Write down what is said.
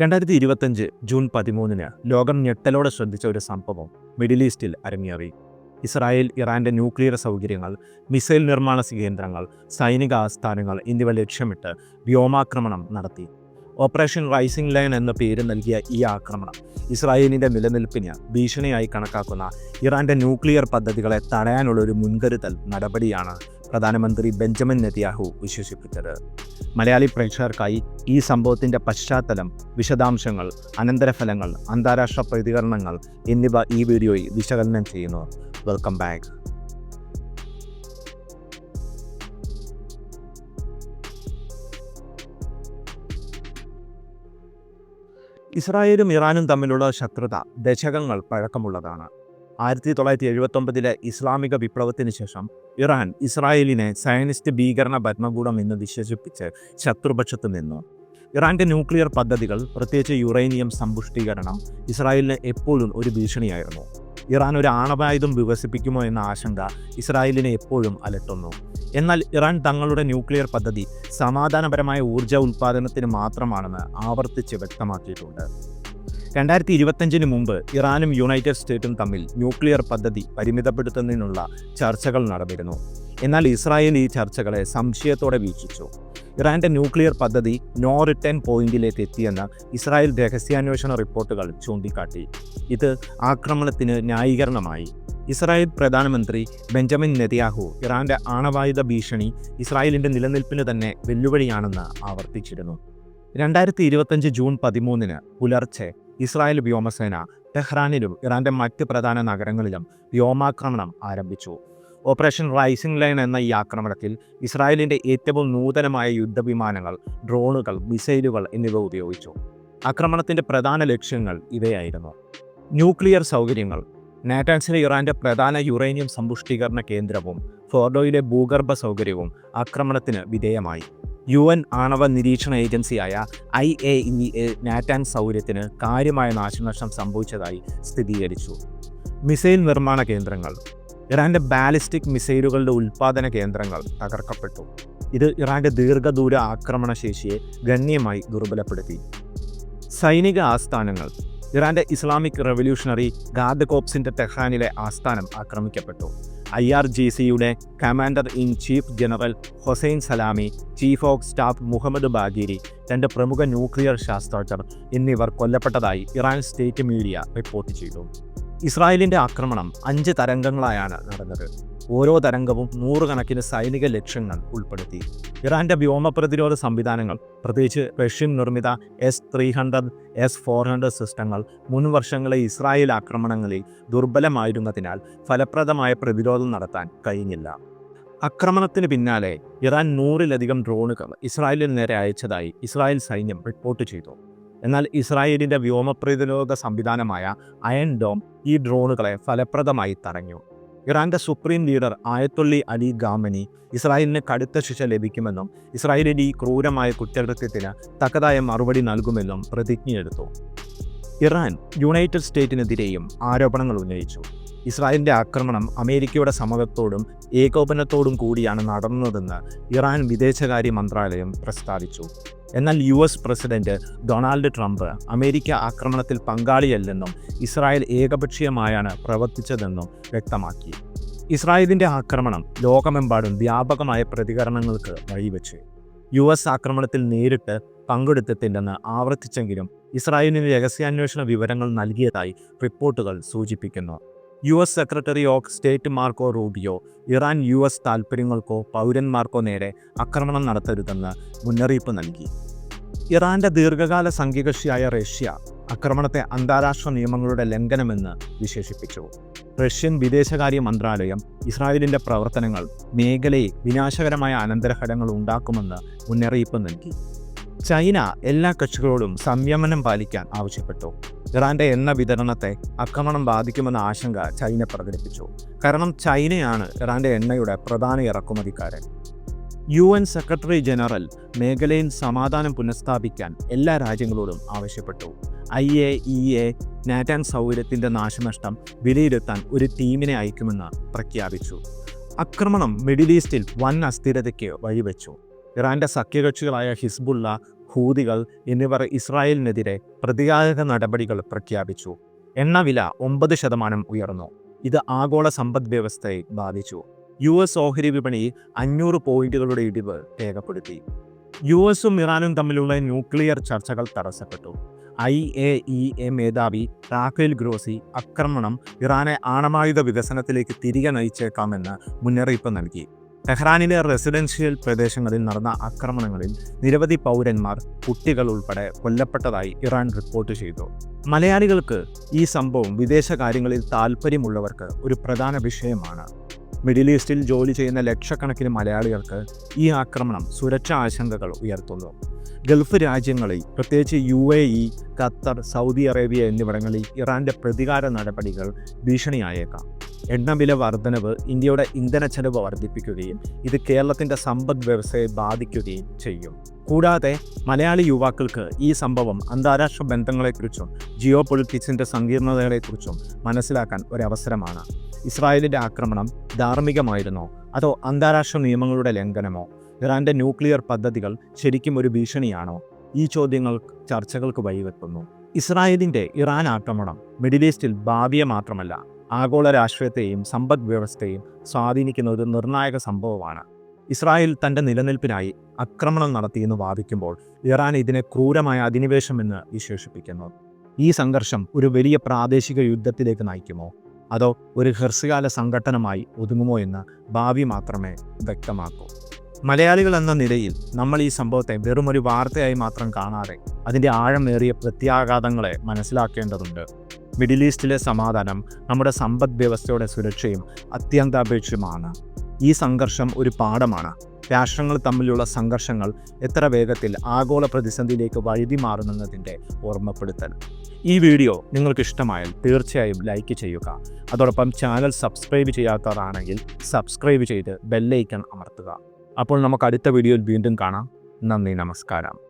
രണ്ടായിരത്തി ഇരുപത്തഞ്ച് ജൂൺ പതിമൂന്നിന് ലോകം ഞെട്ടലോടെ ശ്രദ്ധിച്ച ഒരു സംഭവം മിഡിൽ ഈസ്റ്റിൽ അരങ്ങേറി. ഇസ്രായേൽ ഇറാന്റെ ന്യൂക്ലിയർ സൗകര്യങ്ങൾ മിസൈൽ നിർമ്മാണ കേന്ദ്രങ്ങൾ സൈനിക ആസ്ഥാനങ്ങൾ എന്നിവ ലക്ഷ്യമിട്ട് വ്യോമാക്രമണം നടത്തി. ഓപ്പറേഷൻ റൈസിംഗ് ലൈൻ എന്ന പേര് നൽകിയ ഈ ആക്രമണം ഇസ്രായേലിന്റെ നിലനിൽപ്പിന് ഭീഷണിയായി കണക്കാക്കുന്ന ഇറാന്റെ ന്യൂക്ലിയർ പദ്ധതികളെ തടയാനുള്ള ഒരു മുൻകരുതൽ നടപടിയാണ് പ്രധാനമന്ത്രി ബെഞ്ചമിൻ നെതിയാഹു വിശേഷിപ്പിച്ചത്. മലയാളി പ്രേക്ഷകർക്കായി ഈ സംഭവത്തിന്റെ പശ്ചാത്തലം വിശദാംശങ്ങൾ അനന്തരഫലങ്ങൾ അന്താരാഷ്ട്ര പ്രതികരണങ്ങൾ എന്നിവ ഈ വീഡിയോയിൽ വിശകലനം ചെയ്യുന്നു വെൽക്കം ബാക്ക് ഇസ്രായേലും ഇറാനും തമ്മിലുള്ള ശത്രുത ദശകങ്ങൾ പഴക്കമുള്ളതാണ്. ആയിരത്തി തൊള്ളായിരത്തി എഴുപത്തൊമ്പതിലെ ഇസ്ലാമിക വിപ്ലവത്തിന് ശേഷം ഇറാൻ ഇസ്രായേലിനെ സയനിസ്റ്റ് ഭീകരണ ഭരണകൂടം എന്ന് വിശേഷിപ്പിച്ച് ശത്രുപക്ഷത്ത് നിന്നു. ഇറാന്റെ ന്യൂക്ലിയർ പദ്ധതികൾ പ്രത്യേകിച്ച് യുറേനിയം സമ്പുഷ്ടീകരണം ഇസ്രായേലിന് എപ്പോഴും ഒരു ഭീഷണിയായിരുന്നു. ഇറാൻ ഒരു ആണവായുധം വികസിപ്പിക്കുമോ എന്ന ആശങ്ക ഇസ്രായേലിനെ എപ്പോഴും അലട്ടുന്നു. എന്നാൽ ഇറാൻ തങ്ങളുടെ ന്യൂക്ലിയർ പദ്ധതി സമാധാനപരമായ ഊർജ ഉൽപ്പാദനത്തിന് മാത്രമാണെന്ന് ആവർത്തിച്ച് വ്യക്തമാക്കിയിട്ടുണ്ട്. രണ്ടായിരത്തി ഇരുപത്തഞ്ചിന് മുമ്പ് ഇറാനും യുണൈറ്റഡ് സ്റ്റേറ്റും തമ്മിൽ ന്യൂക്ലിയർ പദ്ധതി പരിമിതപ്പെടുത്തുന്നതിനുള്ള ചർച്ചകൾ നടന്നിരുന്നു. എന്നാൽ ഇസ്രായേൽ ഈ ചർച്ചകളെ സംശയത്തോടെ വീക്ഷിച്ചു. ഇറാന്റെ ന്യൂക്ലിയർ പദ്ധതി നോ റിട്ടേൺ പോയിന്റിലേക്ക് എത്തിയെന്ന് ഇസ്രായേൽ രഹസ്യാന്വേഷണ റിപ്പോർട്ടുകൾ ചൂണ്ടിക്കാട്ടി. ഇത് ആക്രമണത്തിന് ന്യായീകരണമായി. ഇസ്രായേൽ പ്രധാനമന്ത്രി ബെഞ്ചമിൻ നെതിയാഹു ഇറാന്റെ ആണവായുധ ഭീഷണി ഇസ്രായേലിന്റെ നിലനിൽപ്പിന് തന്നെ വെല്ലുവിളിയാണെന്ന് ആവർത്തിച്ചിരുന്നു. രണ്ടായിരത്തി ഇരുപത്തഞ്ച് ജൂൺ പതിമൂന്നിന് പുലർച്ചെ ഇസ്രായേൽ വ്യോമസേന ടെഹ്റാനിലും ഇറാന്റെ മറ്റ് പ്രധാന നഗരങ്ങളിലും വ്യോമാക്രമണം ആരംഭിച്ചു. ഓപ്പറേഷൻ റൈസിംഗ് ലൈൻ എന്ന ഈ ആക്രമണത്തിൽ ഇസ്രായേലിന്റെ ഏറ്റവും നൂതനമായ യുദ്ധവിമാനങ്ങൾ ഡ്രോണുകൾ മിസൈലുകൾ എന്നിവ ഉപയോഗിച്ചു. ആക്രമണത്തിന്റെ പ്രധാന ലക്ഷ്യങ്ങൾ ഇവയായിരുന്നു. ന്യൂക്ലിയർ സൗകര്യങ്ങൾ. നാറ്റാൻസിലെ ഇറാന്റെ പ്രധാന യുറേനിയം സമ്പുഷ്ടീകരണ കേന്ദ്രവും ഫോർഡോയിലെ ഭൂഗർഭ സൗകര്യവും ആക്രമണത്തിന് വിധേയമായി. യു എൻ ആണവ നിരീക്ഷണ ഏജൻസിയായ I A E A Natanz സൗകര്യത്തിന് കാര്യമായ നാശനഷ്ടം സംഭവിച്ചതായി സ്ഥിരീകരിച്ചു. മിസൈൽ നിർമ്മാണ കേന്ദ്രങ്ങൾ. ഇറാന്റെ ബാലിസ്റ്റിക് മിസൈലുകളുടെ ഉൽപ്പാദന കേന്ദ്രങ്ങൾ തകർക്കപ്പെട്ടു. ഇത് ഇറാന്റെ ദീർഘദൂര ആക്രമണശേഷിയെ ഗണ്യമായി ദുർബലപ്പെടുത്തി. സൈനിക ആസ്ഥാനങ്ങൾ. ഇറാന്റെ ഇസ്ലാമിക് റവല്യൂഷണറി ഗാർഡ് കോപ്സിന്റെ ടെഹ്റാനിലെ ആസ്ഥാനം ആക്രമിക്കപ്പെട്ടു. ഐ ആർ ജി സിയുടെ commander in chief general Hossein Salami chief of staff Mohammad Bagheri രണ്ട് പ്രമുഖ ന്യൂക്ലിയർ ശാസ്ത്രജ്ഞർ എന്നിവർ കൊല്ലപ്പെട്ടതായി ഇറാൻ സ്റ്റേറ്റ് മീഡിയ റിപ്പോർട്ട് ചെയ്തു. ഇസ്രായേലിന്റെ ആക്രമണം അഞ്ച് തരംഗങ്ങളായാണ് നടന്നത്. ഓരോ തരംഗവും നൂറുകണക്കിന് സൈനിക ലക്ഷ്യങ്ങൾ ഉൾപ്പെടുത്തി. ഇറാന്റെ വ്യോമ പ്രതിരോധ സംവിധാനങ്ങൾ പ്രത്യേകിച്ച് റഷ്യൻ നിർമ്മിത S three hundred S four hundred സിസ്റ്റങ്ങൾ മുൻ വർഷങ്ങളെ ഇസ്രായേൽ ആക്രമണങ്ങളിൽ ദുർബലമായിരുന്നതിനാൽ ഫലപ്രദമായ പ്രതിരോധം നടത്താൻ കഴിഞ്ഞില്ല. ആക്രമണത്തിന് പിന്നാലെ ഇറാൻ നൂറിലധികം ഡ്രോണുകൾ ഇസ്രായേലിന് നേരെ അയച്ചതായി ഇസ്രായേൽ സൈന്യം റിപ്പോർട്ട് ചെയ്തു. എന്നാൽ ഇസ്രായേലിന്റെ വ്യോമ പ്രതിരോധ സംവിധാനമായ അയൺ ഡോം ഈ ഡ്രോണുകളെ ഫലപ്രദമായി തടഞ്ഞു. ഇറാന്റെ supreme leader Ayatollah Ali Khamenei ഇസ്രായേലിന് കടുത്ത ശിക്ഷ ലഭിക്കുമെന്നും ഇസ്രായേലിന്റെ ഈ ക്രൂരമായ കുറ്റകൃത്യത്തിന് തക്കതായ മറുപടി നൽകുമെന്നും പ്രതിജ്ഞയെടുത്തു. ഇറാൻ യുണൈറ്റഡ് സ്റ്റേറ്റിനെതിരെയും ആരോപണങ്ങൾ ഉന്നയിച്ചു. ഇസ്രായേലിന്റെ ആക്രമണം അമേരിക്കയുടെ സമരത്തോടും ഏകോപനത്തോടും കൂടിയാണ് നടന്നതെന്ന് ഇറാൻ വിദേശകാര്യ മന്ത്രാലയം പ്രസ്താവിച്ചു. എന്നാൽ U S president Donald Trump America ആക്രമണത്തിൽ പങ്കാളിയല്ലെന്നും ഇസ്രായേൽ ഏകപക്ഷീയമായാണ് പ്രവർത്തിച്ചതെന്നും വ്യക്തമാക്കി. ഇസ്രായേലിന്റെ ആക്രമണം ലോകമെമ്പാടും വ്യാപകമായ പ്രതികരണങ്ങൾക്ക് വഴിവെച്ചു. യു എസ് ആക്രമണത്തിൽ നേരിട്ട് പങ്കെടുത്തിട്ടില്ലെന്ന് ആവർത്തിച്ചെങ്കിലും ഇസ്രായേലിന് രഹസ്യാന്വേഷണ വിവരങ്ങൾ നൽകിയതായി റിപ്പോർട്ടുകൾ സൂചിപ്പിക്കുന്നു. U S secretary of state Marco Rubio Iran U S താൽപ്പര്യങ്ങൾക്കോ പൗരന്മാർക്കോ നേരെ ആക്രമണം നടത്തരുതെന്ന് മുന്നറിയിപ്പ് നൽകി. ഇറാന്റെ ദീർഘകാല സംഘികക്ഷിയായ റഷ്യ ആക്രമണത്തെ അന്താരാഷ്ട്ര നിയമങ്ങളുടെ ലംഘനമെന്ന് വിശേഷിപ്പിച്ചു. റഷ്യൻ വിദേശകാര്യ മന്ത്രാലയം ഇസ്രായേലിന്റെ പ്രവർത്തനങ്ങൾ മേഖലയിൽ വിനാശകരമായ അനന്തരഫലങ്ങൾ ഉണ്ടാക്കുമെന്ന് മുന്നറിയിപ്പ് നൽകി. ചൈന എല്ലാ കക്ഷികളോടും സംയമനം പാലിക്കാൻ ആവശ്യപ്പെട്ടു. ഇറാന്റെ എണ്ണ വിതരണത്തെ ആക്രമണം ബാധിക്കുമെന്ന ആശങ്ക ചൈന പ്രകടിപ്പിച്ചു. കാരണം ചൈനയാണ് ഇറാന്റെ എണ്ണയുടെ പ്രധാന ഇറക്കുമതിക്കാരൻ. യു എൻ സെക്രട്ടറി ജനറൽ മേഖലയിൽ സമാധാനം പുനഃസ്ഥാപിക്കാൻ എല്ലാ രാജ്യങ്ങളോടും ആവശ്യപ്പെട്ടു. I A E A Natanz സൗകര്യത്തിന്റെ നാശനഷ്ടം വിലയിരുത്താൻ ഒരു ടീമിനെ അയക്കുമെന്ന് പ്രഖ്യാപിച്ചു. ആക്രമണം മിഡിൽ ഈസ്റ്റിൽ വൻ അസ്ഥിരതയ്ക്ക് വഴിവെച്ചു. ഇറാന്റെ സഖ്യകക്ഷികളായ ഹിസ്ബുള്ള ഹൂതികൾ എന്നിവർ ഇസ്രായേലിനെതിരെ പ്രതികാര നടപടികൾ പ്രഖ്യാപിച്ചു. എണ്ണവില ഒമ്പത് ശതമാനം ഉയർന്നു. ഇത് ആഗോള സമ്പദ് വ്യവസ്ഥയെ ബാധിച്ചു. യു എസ് ഓഹരി വിപണി അഞ്ഞൂറ് പോയിന്റുകളുടെ ഇടിവ് രേഖപ്പെടുത്തി. യു എസും ഇറാനും തമ്മിലുള്ള ന്യൂക്ലിയർ ചർച്ചകൾ തടസ്സപ്പെട്ടു. ഐ എ ഇ എ മേധാവി റാഫേൽ ഗ്രോസി ആക്രമണം ഇറാനെ ആണവായുധ വികസനത്തിലേക്ക് തിരികെ നയിച്ചേക്കാമെന്ന് മുന്നറിയിപ്പ് നൽകി. ടെഹ്റാനിലെ റെസിഡൻഷ്യൽ പ്രദേശങ്ങളിൽ നടന്ന ആക്രമണങ്ങളിൽ നിരവധി പൗരന്മാർ കുട്ടികൾ ഉൾപ്പെടെ കൊല്ലപ്പെട്ടതായി ഇറാൻ റിപ്പോർട്ട് ചെയ്തു. മലയാളികൾക്ക് ഈ സംഭവം വിദേശകാര്യങ്ങളിൽ താൽപ്പര്യമുള്ളവർക്ക് ഒരു പ്രധാന വിഷയമാണ്. മിഡിൽ ഈസ്റ്റിൽ ജോലി ചെയ്യുന്ന ലക്ഷക്കണക്കിന് മലയാളികൾക്ക് ഈ ആക്രമണം സുരക്ഷാ ആശങ്കകൾ ഉയർത്തുന്നു. ഗൾഫ് രാജ്യങ്ങളിൽ പ്രത്യേകിച്ച് U A E Qatar Saudi Arabia എന്നിവിടങ്ങളിൽ ഇറാന്റെ പ്രതികാര നടപടികൾ ഭീഷണിയായേക്കാം. എണ്ണവില വർധനവ് ഇന്ത്യയുടെ ഇന്ധന ചെലവ് വർദ്ധിപ്പിക്കുകയും ഇത് കേരളത്തിന്റെ സമ്പദ് വ്യവസ്ഥയെ ബാധിക്കുകയും ചെയ്യും. കൂടാതെ മലയാളി യുവാക്കൾക്ക് ഈ സംഭവം അന്താരാഷ്ട്ര ബന്ധങ്ങളെക്കുറിച്ചും ജിയോ പൊളിറ്റിക്സിന്റെ സങ്കീർണതകളെക്കുറിച്ചും മനസ്സിലാക്കാൻ ഒരവസരമാണ്. ഇസ്രായേലിന്റെ ആക്രമണം ധാർമ്മികമായിരുന്നോ? അതോ അന്താരാഷ്ട്ര നിയമങ്ങളുടെ ലംഘനമോ? ഇറാന്റെ ന്യൂക്ലിയർ പദ്ധതികൾ ശരിക്കും ഒരു ഭീഷണിയാണോ? ഈ ചോദ്യങ്ങൾ ചർച്ചകൾക്ക് വഴിവെക്കുന്നു. ഇസ്രായേലിന്റെ ഇറാൻ ആക്രമണം മിഡിൽ ഈസ്റ്റിൽ ഭാവിയെ മാത്രമല്ല ആഗോള രാഷ്ട്രീയത്തെയും സമ്പദ് വ്യവസ്ഥയും സ്വാധീനിക്കുന്ന ഒരു നിർണായക സംഭവമാണ്. ഇസ്രായേൽ തന്റെ നിലനിൽപ്പിനായി ആക്രമണം നടത്തിയെന്ന് വാദിക്കുമ്പോൾ ഇറാൻ ഇതിനെ ക്രൂരമായ അധിനിവേശമെന്ന് വിശേഷിപ്പിക്കുന്നു. ഈ സംഘർഷം ഒരു വലിയ പ്രാദേശിക യുദ്ധത്തിലേക്ക് നയിക്കുമോ? അതോ ഒരു ഹ്രസ്വകാല സംഘട്ടനമായി ഒതുങ്ങുമോ എന്ന് ഭാവി മാത്രമേ വ്യക്തമാക്കൂ. മലയാളികൾ എന്ന നിലയിൽ നമ്മൾ ഈ സംഭവത്തെ വെറുമൊരു വാർത്തയായി മാത്രം കാണാതെ അതിന്റെ ആഴമേറിയ പ്രത്യാഘാതങ്ങളെ മനസ്സിലാക്കേണ്ടതുണ്ട്. മിഡിൽ ഈസ്റ്റിലെ സമാധാനം നമ്മുടെ സമ്പദ് വ്യവസ്ഥയുടെ സുരക്ഷയും അത്യന്താപേക്ഷമാണ് ഈ സംഘർഷം ഒരു പാഠമാണ്. രാഷ്ട്രങ്ങൾ തമ്മിലുള്ള സംഘർഷങ്ങൾ എത്ര വേഗത്തിൽ ആഗോള പ്രതിസന്ധിയിലേക്ക് വഴുതി മാറുന്നതിന്റെ ഓർമ്മപ്പെടുത്തൽ. ഈ വീഡിയോ നിങ്ങൾക്ക് ഇഷ്ടമായാൽ തീർച്ചയായും ലൈക്ക് ചെയ്യുക. അതോടൊപ്പം ചാനൽ സബ്സ്ക്രൈബ് ചെയ്യാത്തവരാണെങ്കിൽ സബ്സ്ക്രൈബ് ചെയ്ത് ബെല്ലൈക്കൺ അമർത്തുക. അപ്പോൾ നമുക്ക് അടുത്ത വീഡിയോയിൽ വീണ്ടും കാണാം. നന്ദി നമസ്കാരം.